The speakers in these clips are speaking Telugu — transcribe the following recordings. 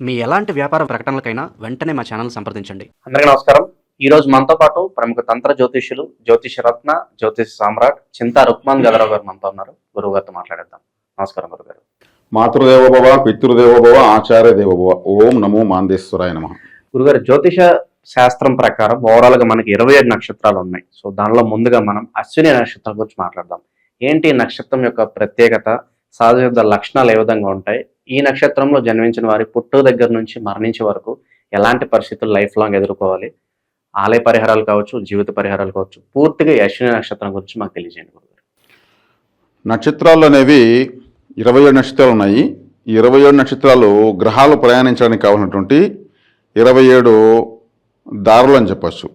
మీ ఎలాంటి వ్యాపార ప్రకటనలకైనా వెంటనే మా ఛానల్ సంప్రదించండి. అందరికీ నమస్కారం. ఈ రోజు మనతో పాటు ప్రముఖ తంత్ర జ్యోతిష్యులు జ్యోతిష రత్న జ్యోతిష సామ్రాట్ చింతా రుక్మాన్ గదరావు గారు మనతో ఉన్నారు. గురువు గారితో మాట్లాడేద్దాం. నమస్కారం గురువు గారు. మాతృదేవోభవ పితృదేవోభవ ఆచార్య దేవోభవ ఓం నమో మాందేశ్వరాయ నమ. గురుగారు జ్యోతిష శాస్త్రం ప్రకారం ఓవరాల్గా మనకి ఇరవై ఏడు నక్షత్రాలు ఉన్నాయి. సో దానిలో ముందుగా మనం అశ్విని నక్షత్రం గురించి మాట్లాడదాం. ఏంటి నక్షత్రం యొక్క ప్రత్యేకత సహజ లక్షణాలు ఏ విధంగా ఉంటాయి? ఈ నక్షత్రంలో జన్మించిన వారి పుట్టు దగ్గర నుంచి మరణించే వరకు ఎలాంటి పరిస్థితులు లైఫ్ లాంగ్ ఎదుర్కోవాలి? ఆలయ పరిహారాలు కావచ్చు జీవిత పరిహారాలు కావచ్చు పూర్తిగా ఈ అశ్విని నక్షత్రం గురించి మాకు తెలియజేయండి గురుగారు. నక్షత్రాలు అనేవి ఇరవై ఏడు నక్షత్రాలు ఉన్నాయి. ఈ ఇరవై ఏడు నక్షత్రాలు గ్రహాలు ప్రయాణించడానికి కావాల్సినటువంటి ఇరవై ఏడు దారులు అని చెప్పచ్చు.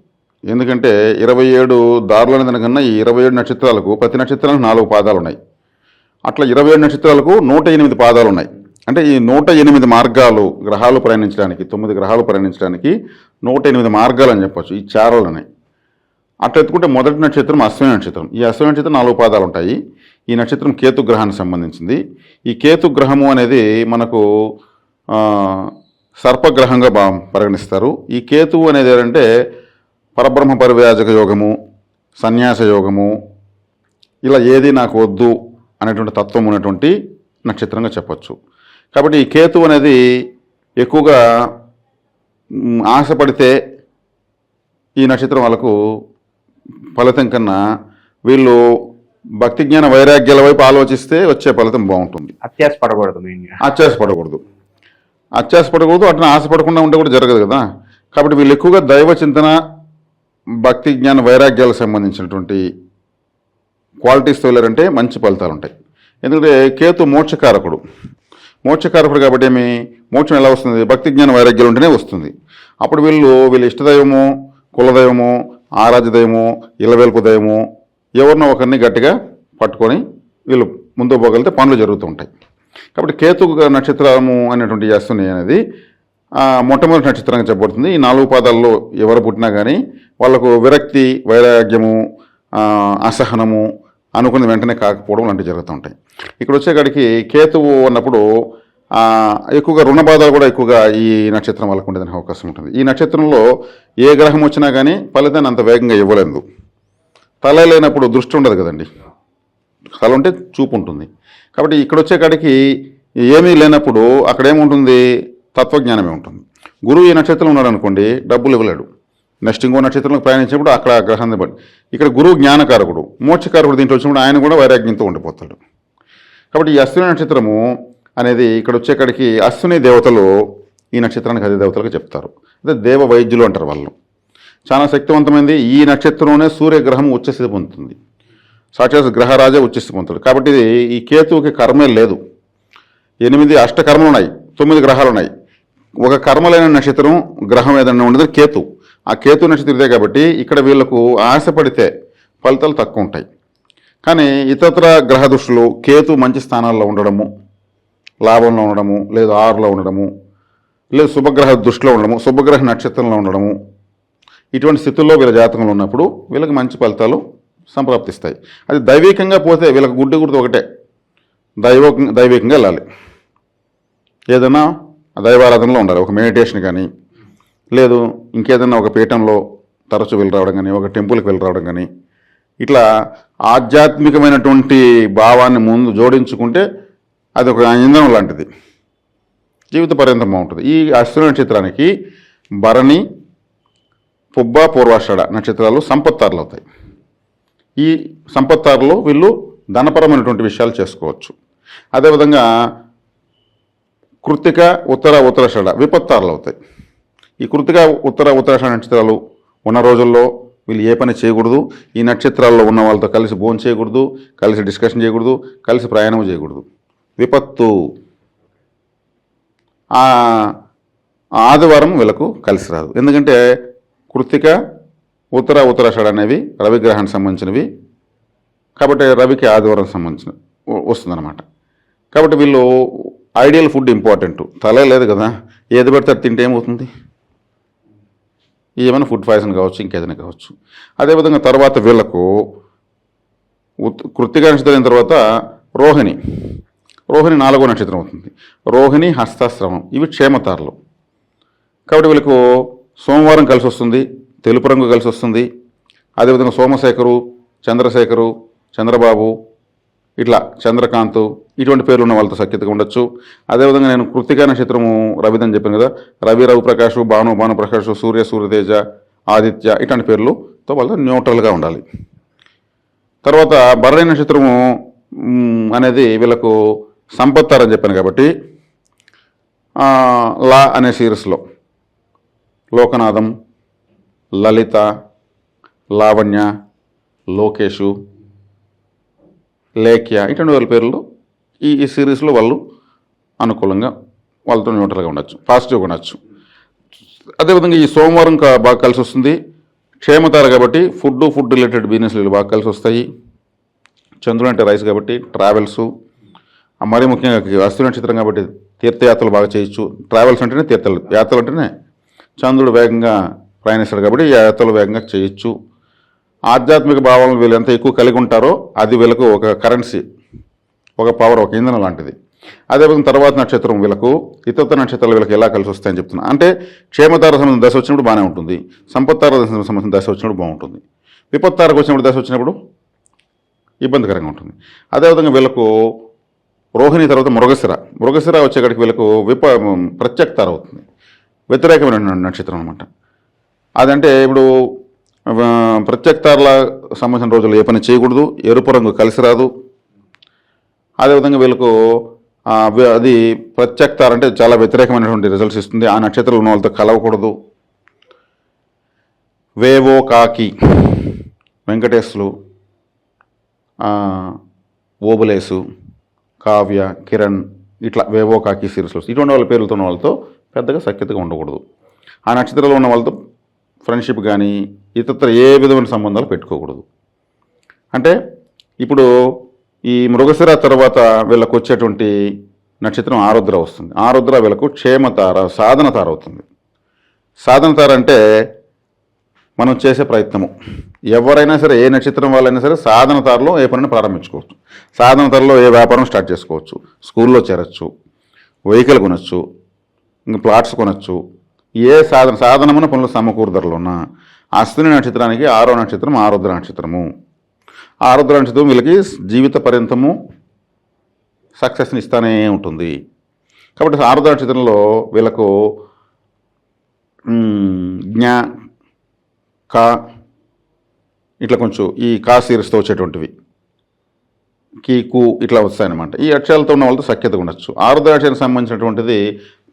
ఎందుకంటే ఇరవై ఏడు దారులు అనే దానికన్నా ఈ ఇరవై ఏడు నక్షత్రాలకు ప్రతి నక్షత్రానికి నాలుగు పాదాలు ఉన్నాయి. అట్లా ఇరవై ఏడు నక్షత్రాలకు నూట ఎనిమిది పాదాలు ఉన్నాయి. అంటే ఈ నూట ఎనిమిది మార్గాలు గ్రహాలు ప్రయాణించడానికి తొమ్మిది గ్రహాలు ప్రయాణించడానికి నూట ఎనిమిది మార్గాలు అని చెప్పొచ్చు ఈ చారలు ఉన్నాయి అట్లా ఎత్తుకుంటే మొదటి నక్షత్రం అశ్విని నక్షత్రం. ఈ అశ్విని నక్షత్రం నాలుగు పాదాలు ఉంటాయి. ఈ నక్షత్రం కేతు గ్రహానికి సంబంధించింది. ఈ కేతు గ్రహము అనేది మనకు సర్పగ్రహంగా బా పరిగణిస్తారు. ఈ కేతువు అనేది ఏంటంటే పరబ్రహ్మ పరివ్యాజక యోగము సన్యాస యోగము ఇలా ఏది నాకు వద్దు అనేటువంటి తత్వం ఉన్నటువంటి నక్షత్రంగా చెప్పచ్చు. కాబట్టి ఈ కేతు అనేది ఎక్కువగా ఆశపడితే ఈ నక్షత్రం వాళ్ళకు ఫలితం కన్నా వీళ్ళు భక్తి జ్ఞాన వైరాగ్యాల వైపు ఆలోచిస్తే వచ్చే ఫలితం బాగుంటుంది. అత్యాస పడకూడదు మెయిన్గా అత్యాసపడకూడదు అత్యాసపడకూడదు అట్లా ఆశపడకుండా ఉంటే కూడా జరగదు కదా. కాబట్టి వీళ్ళు ఎక్కువగా దైవ చింతన భక్తి జ్ఞాన వైరాగ్యాలకు సంబంధించినటువంటి క్వాలిటీస్తో వెళ్ళారంటే మంచి ఫలితాలు ఉంటాయి ఎందుకంటే కేతు మోక్షకారకుడు. మోక్షకారకుడు కాబట్టి ఏమి? మోక్షం ఎలా వస్తుంది? భక్తి జ్ఞాన వైరాగ్యాలు ఉంటేనే వస్తుంది. అప్పుడు వీళ్ళు వీళ్ళ ఇష్టదైవము కులదైవము ఆరాధ్య దైవము ఇలవేల్పు దైవము ఎవరినో ఒకరిని గట్టిగా పట్టుకొని వీళ్ళు ముందుకు పోగలితే పనులు జరుగుతూ ఉంటాయి. కాబట్టి కేతు నక్షత్రము అనేటువంటి ఈ అనేది మొట్టమొదటి నక్షత్రంగా చెప్పబడుతుంది. ఈ నాలుగు పాదాల్లో ఎవరు పుట్టినా కానీ వాళ్ళకు విరక్తి వైరాగ్యము అసహనము అనుకున్న వెంటనే కాకపోవడం లాంటివి జరుగుతూ ఉంటాయి. ఇక్కడ వచ్చేకాడికి కేతువు అన్నప్పుడు ఎక్కువగా రుణ బాధలు కూడా ఎక్కువగా ఈ నక్షత్రం వాళ్ళకు ఉండేదానికి అవకాశం ఉంటుంది. ఈ నక్షత్రంలో ఏ గ్రహం వచ్చినా కానీ ఫలితాన్ని అంత వేగంగా ఇవ్వలేదు. తల లేనప్పుడు దృష్టి ఉండదు కదండి. తల ఉంటే చూపు ఉంటుంది. కాబట్టి ఇక్కడ వచ్చేకాడికి ఏమీ లేనప్పుడు అక్కడేముంటుంది తత్వజ్ఞానమే ఉంటుంది. గురువు ఈ నక్షత్రం ఉన్నాడు అనుకోండి డబ్బులు ఇవ్వలేడు. నెక్స్ట్ ఇంకో నక్షత్రంలో ప్రయాణించినప్పుడు అక్కడ గ్రహాన్ని బట్టి ఇక్కడ గురువు జ్ఞానకారకుడు మోక్షకారకుడు దీంట్లో వచ్చినప్పుడు ఆయన కూడా వైరాగ్యంతో ఉండిపోతాడు. కాబట్టి ఈ అశ్విని నక్షత్రము అనేది ఇక్కడ వచ్చేక్కడికి అశ్విని దేవతలు ఈ నక్షత్రానికి అదే దేవతలకు చెప్తారు. అదే దేవ వైద్యులు అంటారు వాళ్ళు. చాలా శక్తివంతమైంది ఈ నక్షత్రంలోనే సూర్యగ్రహం ఉచ్చస్థితి పొందుతుంది. సాక్షాత్ గ్రహరాజే ఉచ్చస్థితి పొందుతాడు. కాబట్టి ఇది ఈ కేతువుకి కర్మే లేదు. ఎనిమిది అష్టకర్మలు ఉన్నాయి. తొమ్మిది గ్రహాలు ఉన్నాయి. ఒక కర్మలైన నక్షత్రం గ్రహం ఏదైనా ఉండదు కేతు. ఆ కేతు నక్షత్రం ఇదే కాబట్టి ఇక్కడ వీళ్ళకు ఆశపడితే ఫలితాలు తక్కువ ఉంటాయి. కానీ ఇతరత్ర గ్రహ దృష్టిలో కేతు మంచి స్థానాల్లో ఉండడము లాభంలో ఉండడము లేదు ఆరులో ఉండడము లేదు శుభగ్రహ దృష్టిలో ఉండడము శుభగ్రహ నక్షత్రంలో ఉండడము ఇటువంటి స్థితుల్లో వీళ్ళ జాతకంలో ఉన్నప్పుడు వీళ్ళకి మంచి ఫలితాలు సంప్రాప్తిస్తాయి. అది దైవికంగా పోతే వీళ్ళకి గుడ్డి గుర్తు ఒకటే దైవ దైవికంగా వెళ్ళాలి. ఏదైనా దైవారాధనలో ఉండాలి. ఒక మెడిటేషన్ కానీ లేదు ఇంకేదైనా ఒక పీఠంలో తరచు వెళ్ళి రావడం కానీ ఒక టెంపుల్కి వెళ్ళి రావడం కానీ ఇట్లా ఆధ్యాత్మికమైనటువంటి భావాన్ని ముందు జోడించుకుంటే అది ఒక ఇంధనం లాంటిది. జీవిత పర్యంతం బాగుంటుంది. ఈ అశ్వ నక్షత్రానికి భరణి పుబ్బ పూర్వాషాఢ నక్షత్రాలు సంపత్తారులు అవుతాయి ఈ సంపత్తారులో వీళ్ళు ధనపరమైనటువంటి విషయాలు చేసుకోవచ్చు. అదేవిధంగా కృతిక ఉత్తర ఉత్తరాషాఢ విపత్తారులు అవుతాయి ఈ కృతిగా ఉత్తర ఉత్తరాషాఢ నక్షత్రాలు ఉన్న రోజుల్లో వీళ్ళు ఏ పని చేయకూడదు. ఈ నక్షత్రాల్లో ఉన్న వాళ్ళతో కలిసి భోజనం చేయకూడదు కలిసి డిస్కషన్ చేయకూడదు కలిసి ప్రయాణం చేయకూడదు. విపత్తు. ఆదివారం వీళ్ళకు కలిసి రాదు. ఎందుకంటే కృతిక ఉత్తర ఉత్తరాషాఢ అనేవి రవిగ్రహానికి సంబంధించినవి. కాబట్టి రవికి ఆదివారం సంబంధించిన వస్తుందన్నమాట. కాబట్టి వీళ్ళు ఐడియల్ ఫుడ్ ఇంపార్టెంట్ తలే లేదు కదా. ఏది పెడితే తింటే ఏమవుతుంది? ఏమైనా ఫుడ్ పాయిజన్ కావచ్చు ఇంకేదైనా కావచ్చు. అదేవిధంగా తర్వాత వీళ్ళకు కృత్తిక నక్షత్రం తర్వాత రోహిణి. రోహిణి నాలుగో నక్షత్రం అవుతుంది. రోహిణి హస్తాశ్రమం. ఇవి క్షేమతారలు. కాబట్టి వీళ్ళకు సోమవారం కలిసి వస్తుంది తెలుపు రంగు కలిసి వస్తుంది. అదేవిధంగా సోమశేఖరు చంద్రశేఖరు చంద్రబాబు ఇట్లా చంద్రకాంత్ ఇటువంటి పేర్లు ఉన్న వాళ్ళతో సఖ్యతగా ఉండొచ్చు. అదేవిధంగా నేను కృతికా నక్షత్రము రవిదని చెప్పాను కదా. రవి రవిప్రకాష్ భాను భానుప్రకాష్ సూర్య సూర్యతేజ ఆదిత్య ఇట్లాంటి పేర్లుతో వాళ్ళతో న్యూట్రల్గా ఉండాలి. తర్వాత భరణి నక్షత్రము అనేది వీళ్ళకు సంపత్తారని అని చెప్పాను కాబట్టి లా అనే సిరీస్లో లోకనాథం లలిత లావణ్య లోకేషు లేఖ్య ఇటువంటి వాళ్ళ పేర్లు ఈ ఈ సిరీస్లో వాళ్ళు అనుకూలంగా వాళ్ళతో న్యూట్రల్గా ఉండొచ్చు పాజిటివ్గా ఉండొచ్చు. అదేవిధంగా ఈ సోమవారం బాగా కలిసి వస్తుంది. క్షేమతార కాబట్టి ఫుడ్ ఫుడ్ రిలేటెడ్ బిజినెస్లు బాగా కలిసి వస్తాయి. చంద్రుడు అంటే రైస్ కాబట్టి ట్రావెల్స్. మరీ ముఖ్యంగా అస్తు నక్షత్రం కాబట్టి తీర్థయాత్రలు బాగా చేయొచ్చు. ట్రావెల్స్ అంటేనే తీర్థాలు యాత్రలు అంటేనే చంద్రుడు వేగంగా ప్రయాణిస్తాడు కాబట్టి ఈ యాత్రలు వేగంగా చేయొచ్చు. ఆధ్యాత్మిక భావాలను వీళ్ళు ఎంత ఎక్కువ కలిగి ఉంటారో అది వీళ్ళకు ఒక కరెన్సీ ఒక పవర్ ఒక ఇంధనం లాంటిది. అదేవిధంగా తర్వాత నక్షత్రం వీళ్ళకు ఇతర నక్షత్రాలు వీళ్ళకి ఎలా కలిసి వస్తాయని చెప్తున్నా. అంటే క్షేమతార సంబంధం దశ వచ్చినప్పుడు బాగానే ఉంటుంది. సంపత్తార సంబంధం దశ వచ్చినప్పుడు బాగుంటుంది. విపత్తారకు వచ్చినప్పుడు దశ వచ్చినప్పుడు ఇబ్బందికరంగా ఉంటుంది. అదేవిధంగా వీళ్ళకు రోహిణి తర్వాత మృగశిర. మృగశిర వచ్చేకాడికి వీళ్ళకు విప ప్రత్యక్తార అవుతుంది. వ్యతిరేకమైన నక్షత్రం అనమాట అదంటే ఇప్పుడు ప్రత్యక్తారల సంబంధించిన రోజులు ఏ పని చేయకూడదు ఎరుపు రంగు కలిసి రాదు. అదేవిధంగా వీళ్ళకు అది ప్రత్యక్తార అంటే చాలా వ్యతిరేకమైనటువంటి రిజల్ట్స్ ఇస్తుంది. ఆ నక్షత్రాలు ఉన్న వాళ్ళతో కలవకూడదు. వేవో కాకి వెంకటేశ్లు ఓబులేసు కావ్య కిరణ్ ఇట్లా వేవో కాకి సిరీస్లో ఇటువంటి వాళ్ళ పేర్లతో ఉన్న వాళ్ళతో పెద్దగా సఖ్యతగా ఉండకూడదు. ఆ నక్షత్రంలో ఉన్న వాళ్ళతో ఫ్రెండ్షిప్ కానీ ఇతర ఏ విధమైన సంబంధాలు పెట్టుకోకూడదు. అంటే ఇప్పుడు ఈ మృగశిర తర్వాత వీళ్ళకు వచ్చేటువంటి నక్షత్రం ఆరుద్ర వస్తుంది. ఆరుద్ర వీళ్ళకు క్షేమతార సాధన తార అవుతుంది. సాధన తార అంటే మనం చేసే ప్రయత్నము. ఎవరైనా సరే ఏ నక్షత్రం వాళ్ళైనా సరే సాధన తారలో ఏ పనిని ప్రారంభించుకోవచ్చు. సాధన తారలో ఏ వ్యాపారం స్టార్ట్ చేసుకోవచ్చు. స్కూల్లో చేరచ్చు. వెహికల్ కొనొచ్చు. ఇంకా ప్లాట్స్ కొనొచ్చు. ఏ సాధన సాధనమున పనులు సమకూరుదరలు అశ్విని నక్షత్రానికి ఆరో నక్షత్రం ఆరుద్ర నక్షత్రము. ఆరుద్ర నక్షత్రం వీళ్ళకి జీవిత పర్యంతము సక్సెస్ని ఇస్తానే ఉంటుంది. కాబట్టి ఆరుద్ర నక్షత్రంలో వీళ్ళకు జ్ఞా కా ఇట్లా కొంచెం ఈ కా సిరీస్తో వచ్చేటువంటివి. కీ కు ఇట్లా వస్తాయన్నమాట. ఈ అక్షరాలతో ఉన్న వాళ్ళతో సఖ్యత ఉండొచ్చు. ఆరుద్ర అక్షరానికి సంబంధించినటువంటిది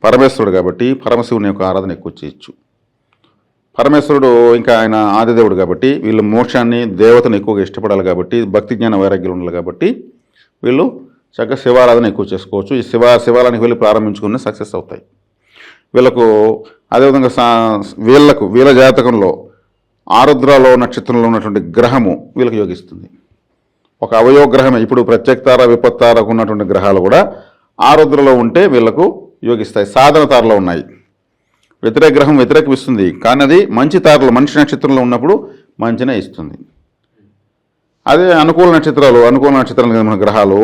పరమేశ్వరుడు కాబట్టి పరమశివుని యొక్క ఆరాధన ఎక్కువ చేయొచ్చు. పరమేశ్వరుడు ఇంకా ఆయన ఆదిదేవుడు కాబట్టి వీళ్ళు మోక్షాన్ని దేవతను ఎక్కువగా ఇష్టపడాలి కాబట్టి భక్తి జ్ఞాన వైరాగ్యం ఉండాలి కాబట్టి వీళ్ళు చక్కగా శివారాధన ఎక్కువ చేసుకోవచ్చు. ఈ శివ శివాలయానికి వెళ్ళి ప్రారంభించుకుని సక్సెస్ అవుతాయి. వీళ్ళకు అదేవిధంగా సా వీళ్ళకు వీళ్ళ జాతకంలో ఆరుద్రలో నక్షత్రంలో ఉన్నటువంటి గ్రహము వీళ్ళకి యోగిస్తుంది. ఒక అవయవ గ్రహమే ఇప్పుడు ప్రత్యక్తార విపత్తారకు ఉన్నటువంటి గ్రహాలు కూడా ఆరుద్రలో ఉంటే వీళ్ళకు యోగిస్తాయి సాధన తారలో ఉన్నాయి. వ్యతిరేక గ్రహం వ్యతిరేకమిస్తుంది. కానీ అది మంచి తారలు మనిషి నక్షత్రంలో ఉన్నప్పుడు మంచినే ఇస్తుంది. అదే అనుకూల నక్షత్రాలు అనుకూల నక్షత్రాలు మన గ్రహాలు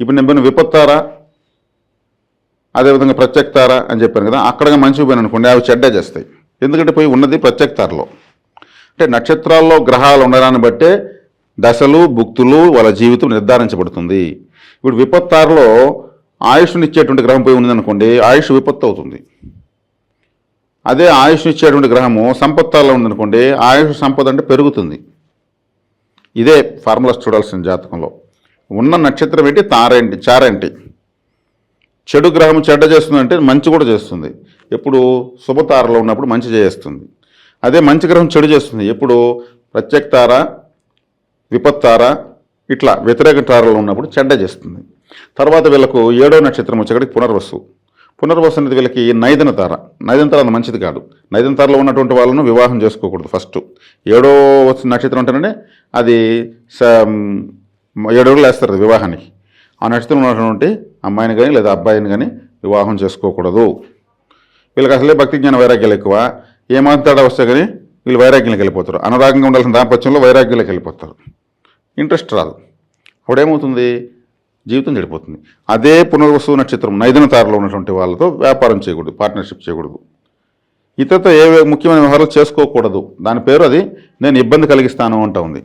ఇప్పుడు నేను విపత్తారా అదేవిధంగా ప్రత్యక్తారా అని చెప్పాను కదా అక్కడ మంచి పోయిన అనుకోండి అవి చెడ్డ చేస్తాయి. ఎందుకంటే పోయి ఉన్నది ప్రత్యక్తారలో అంటే నక్షత్రాల్లో గ్రహాలు ఉండడాన్ని బట్టే దశలు భుక్తులు వాళ్ళ జీవితం నిర్ధారించబడుతుంది. ఇప్పుడు విపత్తారలో ఆయుష్నిచ్చేటువంటి గ్రహం పోయి ఉందనుకోండి ఆయుష్ విపత్తు అవుతుంది. అదే ఆయుష్ ఇచ్చేటువంటి గ్రహము సంపత్తాల్లో ఉందనుకోండి ఆయుష్ సంపద అంటే పెరుగుతుంది. ఇదే ఫార్ములాస్ చూడాల్సిన జాతకంలో. ఉన్న నక్షత్రం ఏంటి? తారేంటి చారేంటి చెడు గ్రహం చెడ్డ చేస్తుందంటే మంచి కూడా చేస్తుంది. ఎప్పుడు శుభతారలో ఉన్నప్పుడు మంచి చేస్తుంది. అదే మంచి గ్రహం చెడు చేస్తుంది. ఎప్పుడు ప్రత్యక్తార విపత్తార ఇట్లా వ్యతిరేక తారలు ఉన్నప్పుడు చెడ్డ చేస్తుంది. తర్వాత వీళ్ళకు ఏడో నక్షత్రం వచ్చేక్కడికి పునర్వసు. పునర్వసు అనేది వీళ్ళకి నైదన తార. నైదన తార అంత మంచిది కాదు. నైదన తారలో ఉన్నటువంటి వాళ్ళను వివాహం చేసుకోకూడదు ఫస్ట్. ఏడో వచ్చిన నక్షత్రం అంటేనే అది ఏడు రోజులు వేస్తారు వివాహానికి. ఆ నక్షత్రం ఉన్నటువంటి అమ్మాయిని కానీ లేదా అబ్బాయిని కానీ వివాహం చేసుకోకూడదు. వీళ్ళకి అసలే భక్తి జ్ఞాన వైరాగ్యాలు ఎక్కువ. ఏమాత్రం తేడా వస్తే కానీ వీళ్ళు వైరాగ్యంలోకి వెళ్ళిపోతారు. అనురాగంగా ఉండాల్సిన దాంపత్యంలో వైరాగ్యంలోకి వెళ్ళిపోతారు. ఇంట్రెస్ట్ రాదు. అప్పుడేమవుతుంది? జీవితం చెడిపోతుంది. అదే పునర్వసు నక్షత్రం నైదన తారలో ఉన్నటువంటి వాళ్ళతో వ్యాపారం చేయకూడదు పార్ట్నర్షిప్ చేయకూడదు. ఇతరతో ఏ ముఖ్యమైన వ్యవహారాలు చేసుకోకూడదు. దాని పేరు అది నేను ఇబ్బంది కలిగిస్తాను అంటూ ఉంది.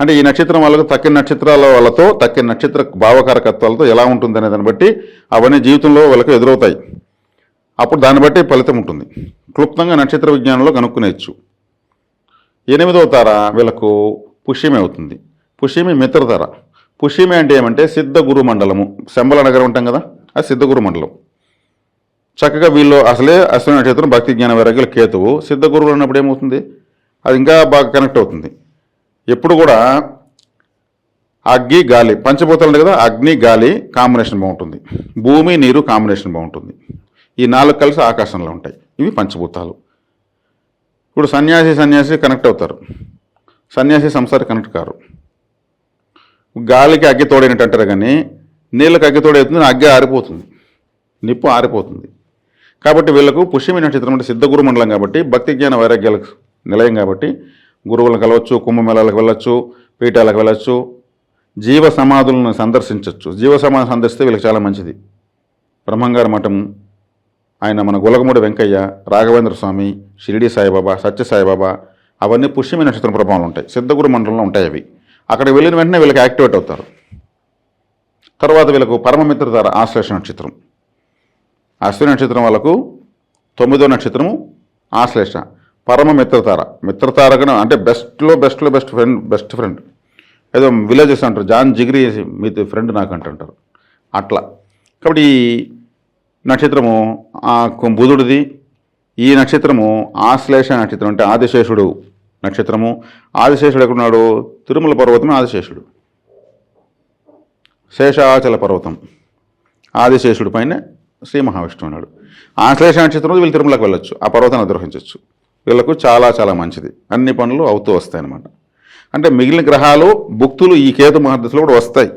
అంటే ఈ నక్షత్రం వాళ్ళకు తక్కిన నక్షత్రాల వాళ్ళతో తక్కిన నక్షత్ర భావకారకత్వాలతో ఎలా ఉంటుంది అనే దాన్ని బట్టి అవన్నీ జీవితంలో వాళ్ళకు ఎదురవుతాయి. అప్పుడు దాన్ని బట్టి ఫలితం ఉంటుంది. క్లుప్తంగా నక్షత్ర విజ్ఞానంలో కనుక్కునేచ్చు ఎనిమిదవ తార వీళ్ళకు పుష్యమి అవుతుంది. పుష్యమి మిత్రధర. పుష్యమి అంటే ఏమంటే సిద్ధ గురు మండలము. శంబల నగరం ఉంటాం కదా అది సిద్ధగురు మండలం. చక్కగా వీళ్ళు అసలే అశ్విని నక్షత్రం భక్తి జ్ఞాన వైరాగ్యుల కేతువు. సిద్ధ గురువులు అన్నప్పుడు ఏమవుతుంది? అది ఇంకా బాగా కనెక్ట్ అవుతుంది. ఎప్పుడు కూడా అగ్ని గాలి పంచభూతాలు ఉంటాయి కదా అగ్ని గాలి కాంబినేషన్ బాగుంటుంది. భూమి నీరు కాంబినేషన్ బాగుంటుంది. ఈ నాలుగు కలిసి ఆకాశంలో ఉంటాయి. ఇవి పంచభూతాలు. ఇప్పుడు సన్యాసి సన్యాసి కనెక్ట్ అవుతారు. సన్యాసి సంసారి కనెక్ట్ కారు గాలికి అగ్గి తోడైనట్టు అంటారు కానీ నీళ్ళకి అగ్గి తోడైతుంది అగ్గి ఆరిపోతుంది. నిప్పు ఆరిపోతుంది. కాబట్టి వీళ్ళకు పుష్యమి నక్షత్రం అంటే సిద్ధగురు మండలం కాబట్టి భక్తి జ్ఞాన వైరాగ్యాలకు నిలయం కాబట్టి గురువులను కలవచ్చు కుంభమేళాలకు వెళ్ళొచ్చు పీఠాలకు వెళ్ళొచ్చు జీవ సమాధులను సందర్శించవచ్చు జీవ సమాధి సందర్శిస్తే వీళ్ళకి చాలా మంచిది. బ్రహ్మంగారి మఠం ఆయన మన గులగముడి వెంకయ్య రాఘవేంద్ర స్వామి షిరిడి సాయిబాబా సత్య సాయిబాబా అవన్నీ పుష్యమి నక్షత్రం ప్రభావాలు ఉంటాయి. సిద్ధగురు మండలంలో ఉంటాయి అవి. అక్కడికి వెళ్ళిన వెంటనే వీళ్ళకి యాక్టివేట్ అవుతారు. తర్వాత వీళ్ళకు పరమమిత్రతార ఆశ్లేష నక్షత్రం. అశ్విని నక్షత్రం వాళ్ళకు తొమ్మిదో నక్షత్రము ఆశ్లేష. పరమ మిత్రతార మిత్రతారగా అంటే బెస్ట్లో బెస్ట్లో బెస్ట్ ఫ్రెండ్ బెస్ట్ ఫ్రెండ్ ఏదో విలేజెస్ అంటారు. జాన్ జిగిరి మీ ఫ్రెండ్ నాకు అంటుంటారు అట్లా. కాబట్టి ఈ నక్షత్రము ఆ కు- బుధుడిది. ఈ నక్షత్రము ఆశ్లేష నక్షత్రం అంటే ఆదిశేషుడు. నక్షత్రము ఆదిశేషుడు ఎక్కడున్నాడు? తిరుమల పర్వతమే ఆదిశేషుడు. శేషాచల పర్వతం. ఆదిశేషుడి పైన శ్రీ మహావిష్ణువు ఉన్నాడు. ఆశ్లేష నక్షత్రం వీళ్ళు తిరుమలకు వెళ్ళొచ్చు. ఆ పర్వతాన్ని అధిరోహించవచ్చు వీళ్ళకు చాలా చాలా మంచిది. అన్ని పనులు అవుతూ వస్తాయి అన్నమాట అంటే మిగిలిన గ్రహాలు భుక్తులు ఈ కేతు మహర్దశలో కూడా వస్తాయి.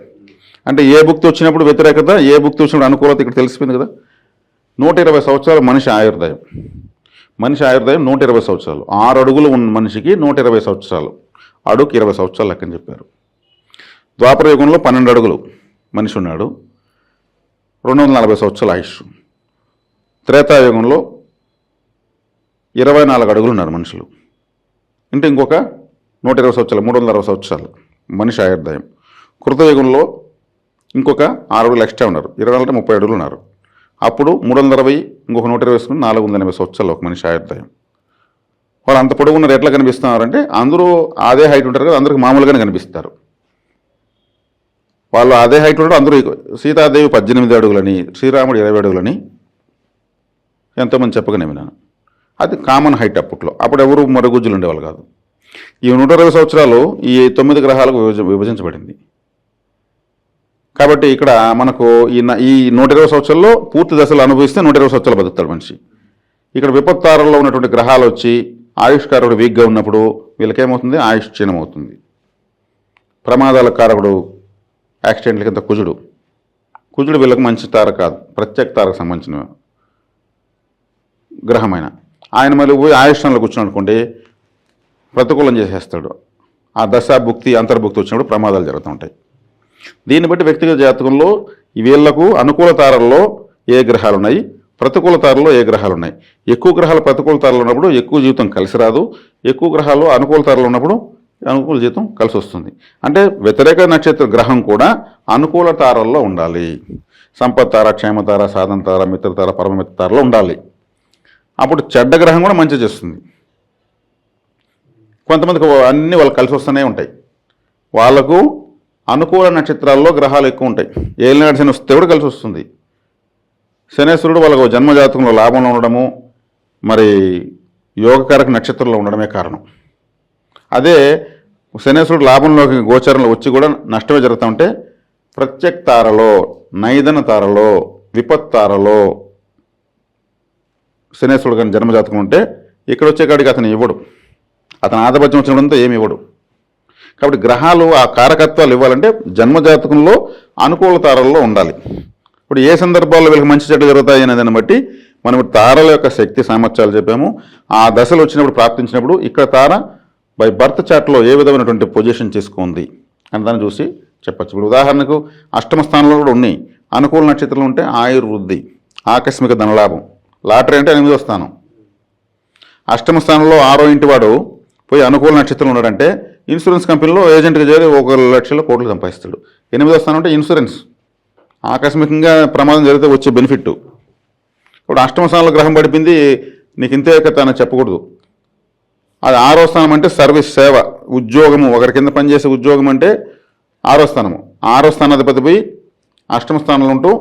అంటే ఏ భుక్తి వచ్చినప్పుడు వ్యతిరేకత ఏ భుక్తి వచ్చినప్పుడు అనుకూలత ఇక్కడ తెలిసిపోయింది కదా? నూట ఇరవై సంవత్సరాలు మనిషి ఆయుర్దాయం. మనిషి ఆయుర్దాయం నూట ఇరవై సంవత్సరాలు. ఆరు అడుగులు ఉన్న మనిషికి నూట ఇరవై సంవత్సరాలు. అడుగుకి ఇరవై సంవత్సరాలు లెక్కని చెప్పారు. ద్వాపర యుగంలో పన్నెండు అడుగులు మనిషి ఉన్నాడు. రెండు వందల నలభై సంవత్సరాల ఆయుష్. త్రేతాయుగంలో ఇరవై నాలుగు అడుగులు ఉన్నారు మనుషులు. అంటే ఇంకొక నూట ఇరవై సంవత్సరాలు మూడు వందల అరవై సంవత్సరాలు మనిషి ఆయుర్దాయం. కృతయుగంలో ఇంకొక ఆరు అడుగులు ఎక్స్ట్రా ఉన్నారు. ఇరవై నాలుగు ముప్పై అడుగులు ఉన్నారు. అప్పుడు మూడు వందల అరవై ఇంకొక నూట ఇరవై వేసుకుని నాలుగు వందల ఎనభై సంవత్సరాలు ఒక మనిషి ఆయుర్దాయం. వాళ్ళు అంత పొడవున్న ఉన్నారు ఎట్లా కనిపిస్తున్నారంటే అందరూ అదే హైట్ ఉంటారు కదా అందరికి మామూలుగానే కనిపిస్తారు. వాళ్ళు అదే హైట్ ఉంటారు అందరూ సీతాదేవి పద్దెనిమిది అడుగులని శ్రీరాముడు ఇరవై అడుగులని ఎంతోమంది చెప్పగానే విన్నాను. అది కామన్ హైట్ అప్పట్లో. అప్పుడు ఎవరు మరుగుజ్జులు ఉండేవాళ్ళు కాదు. ఈ నూట ఇరవై సంవత్సరాలు ఈ తొమ్మిది గ్రహాలకు విభజ విభజించబడింది. కాబట్టి ఇక్కడ మనకు ఈ ఈ నూట ఇరవై సంవత్సరాల్లో పూర్తి దశలు అనుభవిస్తే నూట ఇరవై సంవత్సరాలు బతుకుతాడు మనిషి. ఇక్కడ విపత్తారంలో ఉన్నటువంటి గ్రహాలు వచ్చి ఆయుష్కారకుడు వీక్గా ఉన్నప్పుడు వీళ్ళకేమవుతుంది? ఆయుష్ ప్రమాదాల కారకుడు యాక్సిడెంట్ల కింద కుజుడు. కుజుడు వీళ్ళకి మంచి తార కాదు. ప్రత్యేక తారకు సంబంధించిన గ్రహమైన. ఆయన మళ్ళీ పోయి ఆయుష్ణంలో కూర్చుని అనుకోండి ప్రతికూలం చేసేస్తాడు. ఆ దశ భుక్తి అంతర్భుక్తి వచ్చినప్పుడు ప్రమాదాలు జరుగుతూ ఉంటాయి. దీన్ని బట్టి వ్యక్తిగత జాతకంలో వీళ్ళకు అనుకూల తారల్లో ఏ గ్రహాలు ఉన్నాయి ప్రతికూల తారలో ఏ గ్రహాలు ఉన్నాయి ఎక్కువ గ్రహాలు ప్రతికూల తారలు ఉన్నప్పుడు ఎక్కువ జీవితం కలిసి రాదు. ఎక్కువ గ్రహాలు అనుకూల తారలు ఉన్నప్పుడు అనుకూల జీవితం కలిసి వస్తుంది. అంటే వ్యతిరేక నక్షత్ర గ్రహం కూడా అనుకూల తారల్లో ఉండాలి. సంపత్తార క్షేమతార సాధన తార మిత్రతార పరమమిత్ర తారలో ఉండాలి. అప్పుడు చెడ్డ గ్రహం కూడా మంచి చేస్తుంది. కొంతమందికి అన్నీ వాళ్ళు కలిసి వస్తూనే ఉంటాయి. వాళ్ళకు అనుకూల నక్షత్రాల్లో గ్రహాలు ఎక్కువ ఉంటాయి ఏలినాడు శని వస్తే కూడా కలిసి వస్తుంది. శనేశ్వరుడు వాళ్ళకు జన్మజాతకంలో లాభంలో ఉండడము మరి యోగకారక నక్షత్రంలో ఉండడమే కారణం. అదే శనేశ్వరుడు లాభంలోకి గోచరంలో వచ్చి కూడా నష్టమే జరుగుతూ ఉంటే ప్రత్యక్ తారలో నైదన తారలో విపత్ తారలో శనేశ్వరుడు కానీ జన్మజాతకం ఉంటే ఇక్కడ వచ్చే కాడికి అతను ఇవ్వడు. అతను ఆధిపత్యం వచ్చినడంతో ఏమి ఇవ్వడు. కాబట్టి గ్రహాలు ఆ కారకత్వాలు ఇవ్వాలంటే జన్మజాతకంలో అనుకూల తారల్లో ఉండాలి. ఇప్పుడు ఏ సందర్భాల్లో వీళ్ళకి మంచి చెడ్డ జరుగుతాయి అనే దాన్ని బట్టి మనం తారల యొక్క శక్తి సామర్థ్యాలు చెప్పాము. ఆ దశలు వచ్చినప్పుడు ప్రాప్తించినప్పుడు ఇక్కడ తార బై బర్త్ చార్ట్లో ఏ విధమైనటువంటి పొజిషన్ తీసుకుంది అని దాన్ని చూసి చెప్పచ్చు. ఇప్పుడు ఉదాహరణకు అష్టమ స్థానంలో కూడా ఉన్నాయి. అనుకూల నక్షత్రాలు ఉంటే ఆయుర్వృద్ధి ఆకస్మిక ధనలాభం లాటరీ అంటే ఎనిమిదో స్థానం. అష్టమ స్థానంలో ఆరో ఇంటి వాడు పోయి అనుకూల నక్షత్రం ఉన్నాడంటే ఇన్సూరెన్స్ కంపెనీలో ఏజెంట్గా చేరి ఒక లక్షల కోట్లు సంపాదిస్తాడు. ఎనిమిదో స్థానం అంటే ఇన్సూరెన్స్. ఆకస్మికంగా ప్రమాదం జరిగితే వచ్చే బెనిఫిట్ ఇప్పుడు అష్టమ స్థానంలో గ్రహం పడిపోయింది నీకు ఇంతే కథ చెప్పకూడదు. అది ఆరో స్థానం అంటే సర్వీస్ సేవ ఉద్యోగము ఒకరి కింద పనిచేసే ఉద్యోగం అంటే ఆరో స్థానము. ఆరో స్థానాధిపతి పోయి అష్టమ స్థానంలో ఉంటూ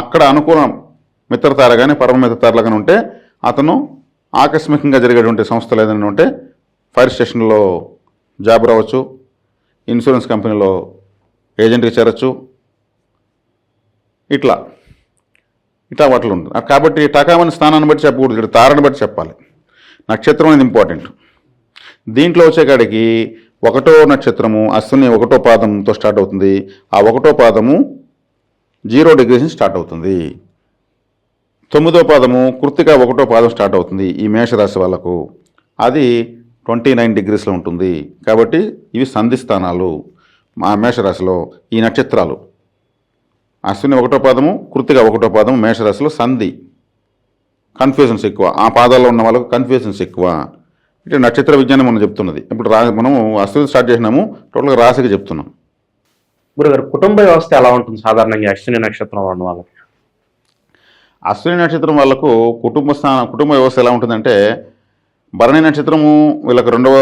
అక్కడ అనుకూలం మిత్రతార కానీ పరమ మిత్రతారలు కానీ ఉంటే అతను ఆకస్మికంగా జరిగేటువంటి సంస్థలు ఏదైనా ఉంటే ఫైర్ స్టేషన్లో జాబ్ రావచ్చు ఇన్సూరెన్స్ కంపెనీలో ఏజెంట్గా చేరచ్చు. ఇట్లా. ఇట్లా వాటిలో ఉంటుంది. కాబట్టి టకామని స్థానాన్ని బట్టి చెప్పకూడదు. ఇక్కడ తారని బట్టి చెప్పాలి. నక్షత్రం అనేది ఇంపార్టెంట్. దీంట్లో వచ్చేకాడికి ఒకటో నక్షత్రము అశ్విని ఒకటో పాదంతో స్టార్ట్ అవుతుంది. ఆ ఒకటో పాదము జీరో డిగ్రీస్ నుంచి స్టార్ట్ అవుతుంది. తొమ్మిదో పాదము కృతిక ఒకటో పాదం స్టార్ట్ అవుతుంది ఈ మేషరాశి వాళ్ళకు. అది ట్వంటీ నైన్ డిగ్రీస్లో ఉంటుంది. కాబట్టి ఇవి సంధి స్థానాలు మా మేషరాశిలో ఈ నక్షత్రాలు. అశ్విని ఒకటో పాదము కృతిక ఒకటో పాదము మేషరాశిలో సంధి. కన్ఫ్యూజన్స్ ఎక్కువ. ఆ పాదాల్లో ఉన్న వాళ్ళకు కన్ఫ్యూజన్స్ ఎక్కువ. ఇటు నక్షత్ర విజ్ఞానం మనం చెప్తున్నది. ఇప్పుడు రా మనము అశ్విని స్టార్ట్ చేసినాము టోటల్గా రాశికి చెప్తున్నాం. గురుగారు కుటుంబ వ్యవస్థ ఎలా ఉంటుంది సాధారణంగా అశ్విని నక్షత్రం ఉన్న వాళ్ళకి? అశ్విని నక్షత్రం వాళ్ళకు కుటుంబ స్థానం కుటుంబ వ్యవస్థ ఎలా ఉంటుందంటే భరణి నక్షత్రము వీళ్ళకి రెండవ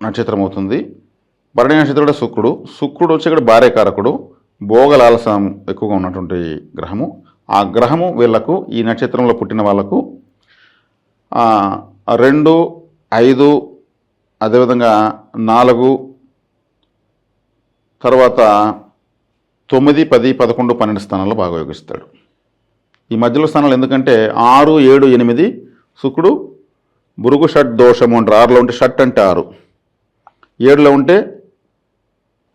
నక్షత్రం అవుతుంది భరణి నక్షత్రుడు శుక్రుడు. శుక్రుడు వచ్చి ఇక్కడ భార్యకారకుడు. భోగలాలసం ఎక్కువగా ఉన్నటువంటి గ్రహము. ఆ గ్రహము వీళ్ళకు ఈ నక్షత్రంలో పుట్టిన వాళ్ళకు రెండు ఐదు అదేవిధంగా నాలుగు తర్వాత తొమ్మిది పది పదకొండు పన్నెండు స్థానాల్లో బాగా యోగిస్తాడు ఈ మధ్యలో స్థానాలు ఎందుకంటే ఆరు ఏడు ఎనిమిది శుక్రుడు బురుగు షట్ దోషము అంటారు. ఆరులో ఉంటే షట్ అంటే ఆరు. ఏడులో ఉంటే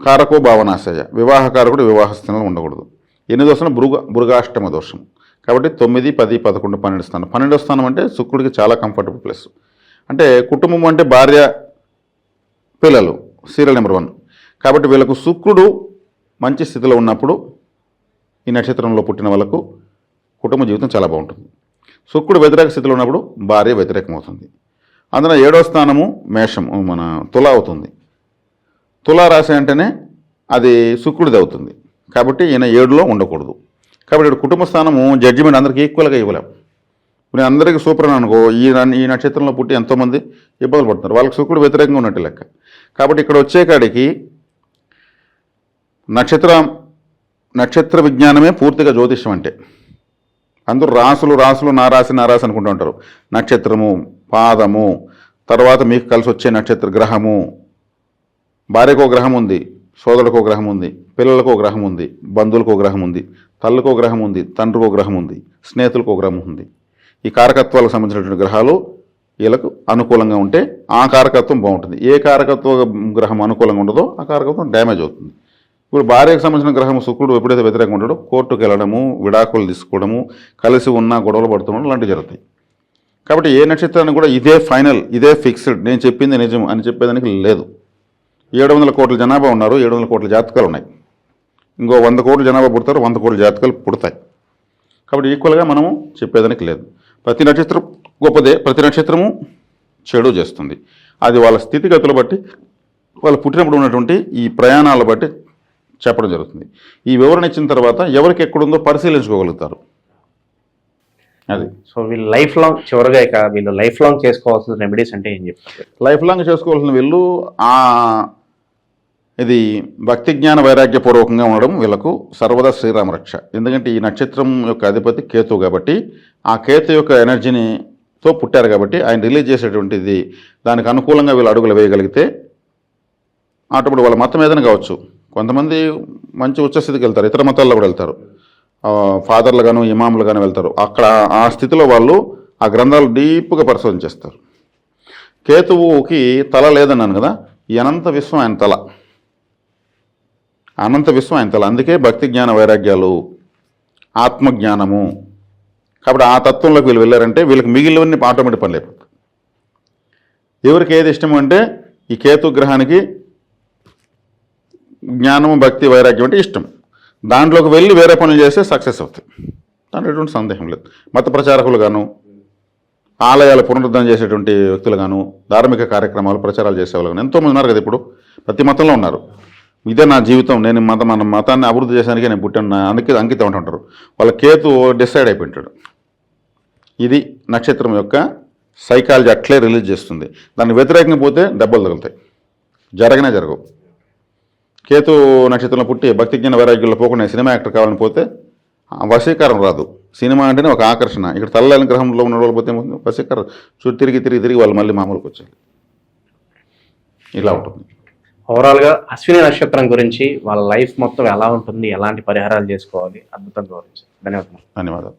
కారకో భావనాశయ. వివాహకారకుడు వివాహ స్థానంలో ఉండకూడదు. ఎనిమిదో స్థానం బురుగ బురుగాష్టమ దోషం. కాబట్టి తొమ్మిది పది పదకొండు పన్నెండు స్థానం. పన్నెండో స్థానం అంటే శుక్రుడికి చాలా కంఫర్టబుల్ ప్లేస్ అంటే కుటుంబం అంటే భార్య పిల్లలు సీరియల్ నెంబర్ వన్ కాబట్టి వీళ్ళకు శుక్రుడు మంచి స్థితిలో ఉన్నప్పుడు ఈ నక్షత్రంలో పుట్టిన వాళ్ళకు కుటుంబ జీవితం చాలా బాగుంటుంది. శుక్రుడు వ్యతిరేక స్థితిలో ఉన్నప్పుడు భార్య వ్యతిరేకం అవుతుంది అందులో ఏడో స్థానము మేషం మన తుల అవుతుంది. తులా రాశి అంటేనే అది శుక్రుడిది అవుతుంది. కాబట్టి ఈయన ఏడులో ఉండకూడదు. కాబట్టి ఇక్కడ కుటుంబ స్థానము జడ్జిమెంట్ అందరికీ ఈక్వల్గా ఇవ్వలేం. ఇప్పుడు నేను అందరికీ సూపర్ అని అనుకో ఈ ఈ నక్షత్రంలో పుట్టి ఎంతోమంది ఇబ్బందులు పడుతున్నారు. వాళ్ళకి శుక్రుడు వ్యతిరేకంగా ఉన్నట్టు లెక్క. కాబట్టి ఇక్కడ వచ్చే కాడికి నక్షత్రం నక్షత్ర విజ్ఞానమే పూర్తిగా జ్యోతిష్యం అంటే. అందరూ రాసులు రాసులు నా రాశి నా రాశి అనుకుంటూ ఉంటారు. నక్షత్రము పాదము తర్వాత మీకు కలిసి వచ్చే నక్షత్ర గ్రహము. భార్యకు గ్రహం ఉంది సోదరులకు గ్రహం ఉంది పిల్లలకు గ్రహం ఉంది బంధువులకు గ్రహం ఉంది తల్లకు గ్రహం ఉంది తండ్రికో గ్రహం ఉంది స్నేహితులకు గ్రహం ఉంది. ఈ కారకత్వాలకు సంబంధించినటువంటి గ్రహాలు వీళ్ళకు అనుకూలంగా ఉంటే ఆ కారకత్వం బాగుంటుంది. ఏ కారకత్వ గ్రహం అనుకూలంగా ఉండదో ఆ కారకత్వం డ్యామేజ్ అవుతుంది. ఇప్పుడు భార్యకు సంబంధించిన గ్రహం శుక్రుడు ఎప్పుడైతే వ్యతిరేకంగా ఉంటాడో కోర్టుకు వెళ్ళడము విడాకులు తీసుకోవడము కలిసి ఉన్న గొడవలు పడుతుండడం లాంటివి జరుగుతాయి. కాబట్టి ఏ నక్షత్రాన్ని కూడా ఇదే ఫైనల్ ఇదే ఫిక్స్డ్ నేను చెప్పింది నిజం అని చెప్పేదానికి లేదు. ఏడు వందల కోట్ల జనాభా ఉన్నారు ఏడు వందల కోట్ల జాతకాలు ఉన్నాయి. ఇంకో వంద కోట్ల జనాభా పుడతారు వంద కోట్ల జాతకాలు పుడతాయి. కాబట్టి ఈక్వల్గా మనము చెప్పేదానికి లేదు. ప్రతి నక్షత్రం గొప్పదే ప్రతి నక్షత్రము చెడు చేస్తుంది. అది వాళ్ళ స్థితిగతులు బట్టి వాళ్ళు పుట్టినప్పుడు ఉన్నటువంటి ఈ ప్రయాణాల బట్టి చెప్పడం జరుగుతుంది. ఈ వివరణ ఇచ్చిన తర్వాత ఎవరికి ఎక్కడుందో పరిశీలించుకోగలుగుతారు. అది. సో వీళ్ళు లైఫ్ లాంగ్ చివరిగా ఇక వీళ్ళు లైఫ్ లాంగ్ చేసుకోవాల్సిన రెమెడీస్ అంటే ఏం చెప్తారు? లైఫ్ లాంగ్ చేసుకోవాల్సిన వీళ్ళు ఆ ఇది భక్తి జ్ఞాన వైరాగ్యపూర్వకంగా ఉండడం వీళ్ళకు సర్వదా శ్రీరామ రక్ష. ఎందుకంటే ఈ నక్షత్రం యొక్క అధిపతి కేతు కాబట్టి ఆ కేతు యొక్క ఎనర్జీని తో పుట్టారు కాబట్టి ఆయన రిలీజ్ చేసేటువంటిది దానికి అనుకూలంగా వీళ్ళు అడుగులు వేయగలిగితే అటువంటి వాళ్ళ మతం ఏదైనా కావచ్చు. కొంతమంది మంచి ఉచ్చస్థితికి వెళ్తారు ఇతర మతాల్లో కూడా వెళ్తారు. ఫాదర్లు గాను ఇమాములు గాను వెళ్తారు. అక్కడ ఆ స్థితిలో వాళ్ళు ఆ గ్రంథాలు డీప్గా పరిశోధన చేస్తారు. కేతువుకి తల లేదన్నాను కదా ఈ అనంత విశ్వం ఆయన తల. అనంత విశ్వం ఆయన తల. అందుకే భక్తి జ్ఞాన వైరాగ్యాలు ఆత్మజ్ఞానము. కాబట్టి ఆ తత్వంలోకి వీళ్ళు వెళ్ళారంటే వీళ్ళకి మిగిలినవన్నీ ఆటోమేటిక్ పని లేకపోతే ఎవరికి ఏది ఇష్టం అంటే ఈ కేతు గ్రహానికి జ్ఞానము భక్తి వైరాగ్యం అంటే ఇష్టం. దాంట్లోకి వెళ్ళి వేరే పనులు చేస్తే సక్సెస్ అవుతాయి. దాంట్లో ఎటువంటి సందేహం లేదు. మత ప్రచారకులు గాను ఆలయాలు పునరుద్ధరణ చేసేటువంటి వ్యక్తులు గాను ధార్మిక కార్యక్రమాలు ప్రచారాలు చేసేవాళ్ళు గాను ఎంతోమంది ఉన్నారు కదా ఇప్పుడు. ప్రతి మతంలో ఉన్నారు. ఇదే నా జీవితం. నేను మత మన మతాన్ని అభివృద్ధి చేసానికి నేను పుట్టాను. నా అందుకే అంకితం అంటుంటారు వాళ్ళ కేతు డిసైడ్ అయిపోయింటాడు. ఇది నక్షత్రం యొక్క సైకాలజీ అట్లే రిలీజ్ చేస్తుంది. దాన్ని వ్యతిరేకంగా పోతే దెబ్బలు తగులుతాయి. జరగనే జరగవు. కేతు నక్షత్రంలో పుట్టి భక్తి జ్ఞాన వైరాగ్యంలో పోకుండా సినిమా యాక్టర్ కావాలని పోతే వశీకారం రాదు. సినిమా అంటేనే ఒక ఆకర్షణ. ఇక్కడ తల్లని గ్రహంలో ఉన్న వాళ్ళు పోతే ఏమవుతుంది? వశీకారం చుట్టూ తిరిగి తిరిగి తిరిగి వాళ్ళు మళ్ళీ మామూలుకి వచ్చారు. ఇలా ఉంటుంది. ఓవరాల్గా అశ్విని నక్షత్రం గురించి వాళ్ళ లైఫ్ మొత్తం ఎలా ఉంటుంది? ఎలాంటి పరిహారాలు చేసుకోవాలి? అద్భుతంగా వివరించారు. ధన్యవాదాలు ధన్యవాదాలు.